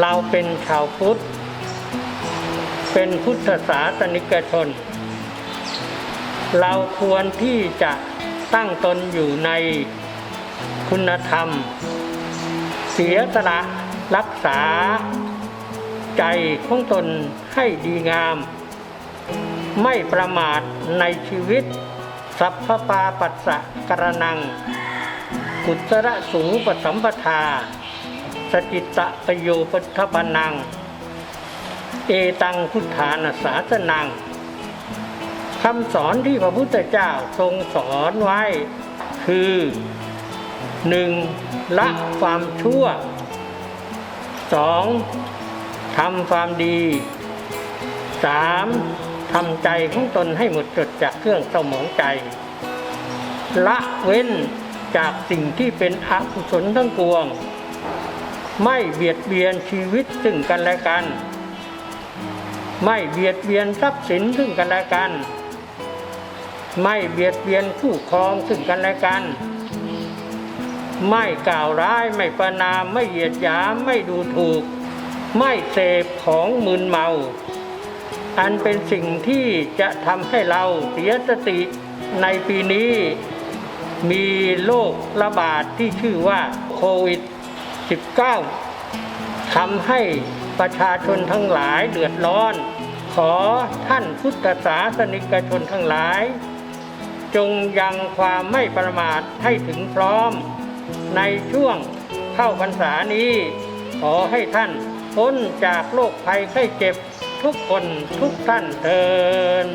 เราเป็นชาวพุทธ เป็นพุทธศาสนิกชน เราควรที่จะตั้งตนอยู่ในคุณธรรม เสียสละรักษา ใจของตนให้ดีงาม ไม่ประมาทในชีวิต สัพพปาปัสสะกระนัง กุศลสูงปสัมปทา สจิตะประโยปัฏฐปนัง เอตังพุทธานาสาสนังคำสอนที่พระพุทธเจ้าทรงสอนไว้ คือหนึ่งละความชั่วสองทำความดีสามทำใจของตนให้หมดจดจากเครื่องเศร้าหมองใจ ละเว้นจากสิ่งที่เป็นอกุศลทั้งปวง ไม่เบียดเบียนชีวิตซึ่งกันและกัน ไม่เบียดเบียนทรัพย์สินซึ่งกันและกัน ไม่เบียดเบียนคู่ครองซึ่งกันและกัน ไม่กล่าวร้ายไม่ประนามไม่เหยียดหยามไม่ดูถูก ไม่เสพของมึนเมา อันเป็นสิ่งที่จะทำให้เราเสียสติในปีนี้มีโรคระบาดที่ชื่อว่าโควิด -19 ทำให้ประชาชนทั้งหลายเดือดร้อน ขอท่านพุทธศาสนิกชนทั้งหลาย จงยังความไม่ประมาทให้ถึงพร้อม ในช่วงเข้าพรรษานี้ ขอให้ท่านพ้นจากโรคภัยไข้เจ็บทุกคนทุกท่านเทิน